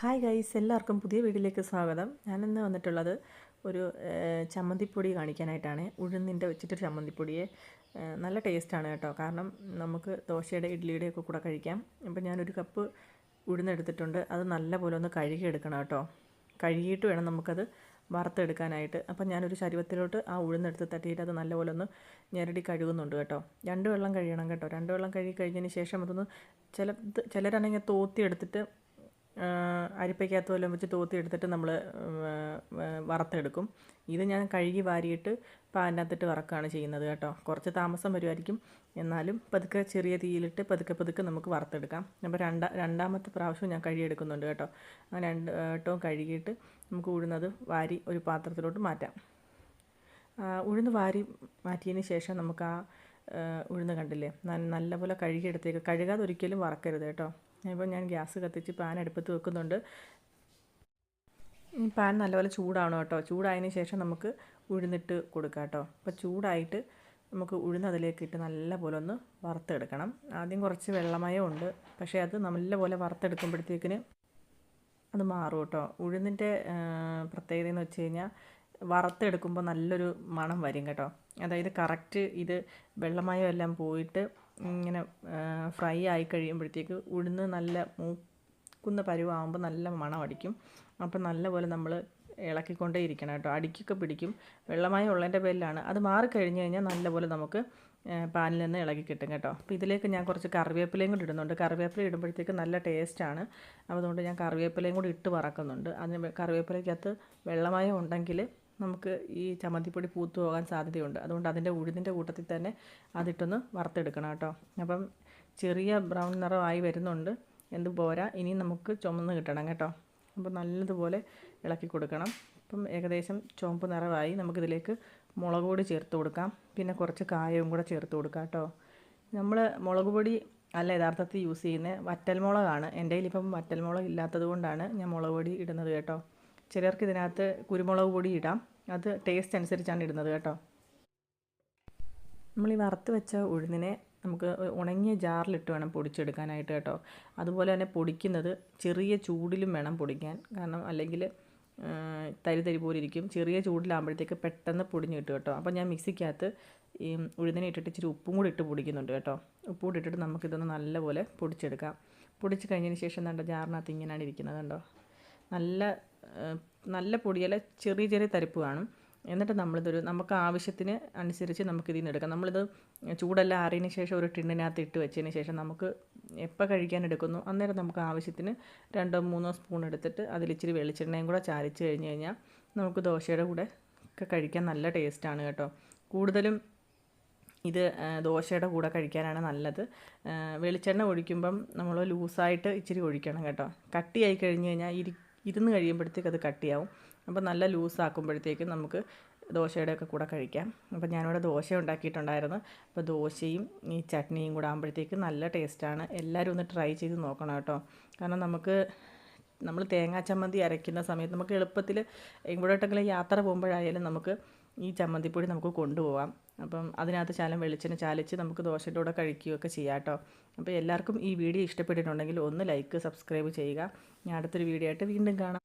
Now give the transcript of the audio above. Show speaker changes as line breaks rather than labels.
Hi guys എല്ലാവർക്കും പുതിയ വീട്ടിലേക്ക് സ്വാഗതം. ഞാനിന്ന് വന്നിട്ടുള്ളത് ഒരു ചമ്മന്തിപ്പൊടി കാണിക്കാനായിട്ടാണ്. ഉഴുന്നിന്റെ വെച്ചിട്ടൊരു ചമ്മന്തിപ്പൊടിയെ നല്ല ടേസ്റ്റാണ് കേട്ടോ. കാരണം നമുക്ക് ദോശയുടെ ഇഡ്ഡലിയുടെ ഒക്കെ കൂടെ കഴിക്കാം. അപ്പോൾ ഞാനൊരു കപ്പ് ഉഴുന്നെടുത്തിട്ടുണ്ട്. അത് നല്ലപോലെ ഒന്ന് കഴുകി എടുക്കണം കേട്ടോ. കഴുകിയിട്ട് വേണം നമുക്കത് വറുത്തെടുക്കാനായിട്ട്. അപ്പം ഞാനൊരു ശരീരത്തിലോട്ട് ആ ഉഴുന്നെടുത്ത് തട്ടിയിട്ട് അത് നല്ലപോലെ ഒന്ന് ഞെരടി കഴുകുന്നുണ്ട് കേട്ടോ. രണ്ട് വെള്ളം കഴിയണം കേട്ടോ. രണ്ട് വെള്ളം കഴുകി കഴിഞ്ഞതിന് ശേഷം അതൊന്ന് ചില ചിലരാണെങ്കിൽ തോത്തി എടുത്തിട്ട് അരിപ്പയ്ക്കകത്ത് വല്ലതും വെച്ച് തോത്തി എടുത്തിട്ട് നമ്മൾ വറുത്തെടുക്കും. ഇത് ഞാൻ കഴുകി വാരിയിട്ട് പാനിനകത്തിട്ട് വറക്കുകയാണ് ചെയ്യുന്നത് കേട്ടോ. കുറച്ച് താമസം വരുമായിരിക്കും എന്നാലും പതുക്കെ ചെറിയ തീയിലിട്ട് പതുക്കെ പതുക്കെ നമുക്ക് വറുത്തെടുക്കാം. അപ്പോൾ രണ്ടാ രണ്ടാമത്തെ പ്രാവശ്യം ഞാൻ കഴുകിയെടുക്കുന്നുണ്ട് കേട്ടോ. അങ്ങനെ രണ്ട് വട്ടവും കഴുകിയിട്ട് നമുക്ക് ഉഴുന്നത് വാരി ഒരു പാത്രത്തിലോട്ട് മാറ്റാം. ഉഴുന്ന് വാരി മാറ്റിയതിന് ശേഷം നമുക്ക് ആ ഉഴുന്ന് കണ്ടില്ലേ? നല്ലപോലെ കഴുകിയെടുത്തേക്ക്. കഴുകാതെ ഒരിക്കലും വറക്കരുത് കേട്ടോ. ഇപ്പോൾ ഞാൻ ഗ്യാസ് കത്തിച്ച് പാൻ അടുപ്പത്ത് വെക്കുന്നുണ്ട്. ഈ പാൻ നല്ലപോലെ ചൂടാവണം കേട്ടോ. ചൂടായതിന് ശേഷം നമുക്ക് ഉഴുന്നിട്ട് കൊടുക്കാം കേട്ടോ. അപ്പോൾ ചൂടായിട്ട് നമുക്ക് ഉഴുന്ന് അതിലേക്ക് ഇട്ട് നല്ലപോലെ ഒന്ന് വറുത്തെടുക്കണം. ആദ്യം കുറച്ച് വെള്ളമയം ഉണ്ട്. പക്ഷേ അത് നല്ലപോലെ വറുത്തെടുക്കുമ്പോഴത്തേക്കിന് അത് മാറും കേട്ടോ. ഉഴുന്നിന്റെ പ്രത്യേകത എന്ന് വെച്ച് കഴിഞ്ഞാൽ വറുത്തെടുക്കുമ്പോൾ നല്ലൊരു മണം വരും കേട്ടോ. അതായത് കറക്റ്റ് ഇത് വെള്ളമയം എല്ലാം പോയിട്ട് ഇങ്ങനെ ഫ്രൈ ആയി കഴിയുമ്പോഴത്തേക്ക് ഉഴുന്ന് നല്ല മൂക്കുന്ന പരുവാകുമ്പോൾ നല്ല മണം അടിക്കും അപ്പം നല്ലപോലെ നമ്മൾ ഇളക്കിക്കൊണ്ടേ ഇരിക്കണം കേട്ടോ. അടിക്കൊക്കെ പിടിക്കും. വെള്ളമായി ഉള്ളതിന്റെ പേരിലാണ്. അത് മാറിക്കഴിഞ്ഞ് കഴിഞ്ഞാൽ നല്ലപോലെ നമുക്ക് പാനിൽ നിന്ന് ഇളകി കിട്ടും കേട്ടോ. അപ്പോൾ ഇതിലേക്ക് ഞാൻ കുറച്ച് കറിവേപ്പിലയും കൂടി ഇടുന്നുണ്ട്. കറിവേപ്പില ഇടുമ്പോഴത്തേക്ക് നല്ല ടേസ്റ്റാണ്. അപ്പോൾ അതുകൊണ്ട് ഞാൻ കറിവേപ്പിലയും കൂടി ഇട്ട് വറക്കുന്നുണ്ട്. അതിന് കറിവേപ്പിലയ്ക്കകത്ത് വെള്ളമയം ഉണ്ടെങ്കിൽ നമുക്ക് ഈ ചമ്മന്തിപ്പൊടി പൂത്തു പോകാൻ സാധ്യതയുണ്ട്. അതുകൊണ്ട് അതിന്റെ ഉഴുതിന്റെ കൂട്ടത്തിൽ തന്നെ അതിട്ടൊന്ന് വറുത്തെടുക്കണം കേട്ടോ. അപ്പം ചെറിയ ബ്രൗൺ നിറമായി വരുന്നുണ്ട്. എന്ത് പോരാ? ഇനി നമുക്ക് ചുമന്ന് കിട്ടണം കേട്ടോ. അപ്പം നല്ലതുപോലെ ഇളക്കി കൊടുക്കണം. അപ്പം ഏകദേശം ചുവപ്പ് നിറമായി നമുക്കിതിലേക്ക് മുളക് പൊടി ചേർത്ത് കൊടുക്കാം. പിന്നെ കുറച്ച് കായവും കൂടെ ചേർത്ത് കൊടുക്കാം കേട്ടോ. നമ്മൾ മുളക് പൊടി അല്ല യഥാർത്ഥത്തിൽ യൂസ് ചെയ്യുന്നത് വറ്റൽമുളകാണ്. എന്റെ കയ്യിലിപ്പം വറ്റൽമുളക് ഇല്ലാത്തത് കൊണ്ടാണ് ഞാൻ മുളക് പൊടി ഇടുന്നത് കേട്ടോ. ചിലർക്ക് ഇതിനകത്ത് കുരുമുളക് പൊടി ഇടാം. അത് ടേസ്റ്റ് അനുസരിച്ചാണ് ഇടുന്നത് കേട്ടോ. നമ്മൾ ഈ വറുത്ത് വെച്ച ഉഴുന്നിനെ നമുക്ക് ഉണങ്ങിയ ജാറിലിട്ട് വേണം പൊടിച്ചെടുക്കാനായിട്ട് കേട്ടോ. അതുപോലെ തന്നെ പൊടിക്കുന്നത് ചെറിയ ചൂടിലും വേണം പൊടിക്കാൻ. കാരണം അല്ലെങ്കിൽ തരി തരി പോലെ ഇരിക്കും. ചെറിയ ചൂടിലാകുമ്പോഴത്തേക്ക് പെട്ടെന്ന് പൊടിഞ്ഞ് കിട്ടും കേട്ടോ. അപ്പോൾ ഞാൻ മിക്സിക്കകത്ത് ഈ ഉഴുന്നിനെ ഇട്ടിട്ട് ഇച്ചിരി ഉപ്പും കൂടി ഇട്ട് പൊടിക്കുന്നുണ്ട് കേട്ടോ. ഉപ്പും കൂടി ഇട്ടിട്ട് നമുക്കിതൊന്ന് നല്ലപോലെ പൊടിച്ചെടുക്കാം. പൊടിച്ച് കഴിഞ്ഞതിന് ശേഷം കണ്ടോ ജാറിനകത്ത് ഇങ്ങനെയാണ് ഇരിക്കുന്നത് കണ്ടോ. നല്ല നല്ല പൊടിയല്ല ചെറിയ ചെറിയ തരിപ്പ് കാണും. എന്നിട്ട് നമ്മളിതൊരു നമുക്ക് ആവശ്യത്തിന് അനുസരിച്ച് നമുക്ക് എടുക്കാം. നമ്മളിത് ചൂടെല്ലാം ആറിയതിന് ശേഷം ഒരു ടിന്നിനകത്ത് ഇട്ട് വെച്ചതിന് ശേഷം നമുക്ക് എപ്പോൾ കഴിക്കാൻ എടുക്കുന്നു? അന്നേരം നമുക്ക് ആവശ്യത്തിന് രണ്ടോ മൂന്നോ സ്പൂൺ എടുത്തിട്ട് അതിലിച്ചിരി വെളിച്ചെണ്ണയും കൂടെ ചാലിച്ച് കഴിഞ്ഞ് കഴിഞ്ഞാൽ നമുക്ക് ദോശയുടെ കൂടെ ഒക്കെ കഴിക്കാൻ നല്ല ടേസ്റ്റാണ് കേട്ടോ. കൂടുതലും ഇത് ദോശയുടെ കൂടെ കഴിക്കാനാണ് നല്ലത്. വെളിച്ചെണ്ണ ഒഴിക്കുമ്പം നമ്മൾ ലൂസായിട്ട് ഇച്ചിരി ഒഴിക്കണം കേട്ടോ. കട്ടിയായി കഴിഞ്ഞ് കഴിഞ്ഞാൽ ഇരി ഇരുന്ന് കഴിയുമ്പോഴത്തേക്ക് അത് കട്ടിയാവും. അപ്പോൾ നല്ല ലൂസാക്കുമ്പോഴത്തേക്കും നമുക്ക് ദോശയുടെ ഒക്കെ കൂടെ കഴിക്കാം. അപ്പോൾ ഞാനിവിടെ ദോശ ഉണ്ടാക്കിയിട്ടുണ്ടായിരുന്നു. അപ്പോൾ ദോശയും ഈ ചട്നിയും കൂടെ ആകുമ്പോഴത്തേക്ക് നല്ല ടേസ്റ്റാണ്. എല്ലാവരും ഒന്ന് ട്രൈ ചെയ്ത് നോക്കണം കേട്ടോ. കാരണം നമുക്ക് നമ്മൾ തേങ്ങാ ചമ്മന്തി അരയ്ക്കുന്ന സമയത്ത് നമുക്ക് എളുപ്പത്തിൽ എങ്ങോട്ടെങ്കിലും യാത്ര പോകുമ്പോഴായാലും നമുക്ക് ഈ ചമ്മന്തിപ്പൊടി നമുക്ക് കൊണ്ടുപോകാം അപ്പം അതിനകത്ത് ശാലം വെളിച്ചെണ്ണ ചാലിച്ച് നമുക്ക് ദോശയുടെ കൂടെ കഴിക്കുകയൊക്കെ ചെയ്യാം കേട്ടോ അപ്പോൾ എല്ലാവർക്കും ഈ വീഡിയോ ഇഷ്ടപ്പെട്ടിട്ടുണ്ടെങ്കിൽ ഒന്ന് ലൈക്ക് സബ്സ്ക്രൈബ് ചെയ്യുക. ഞാൻ അടുത്തൊരു വീഡിയോ ആയിട്ട് വീണ്ടും കാണാം.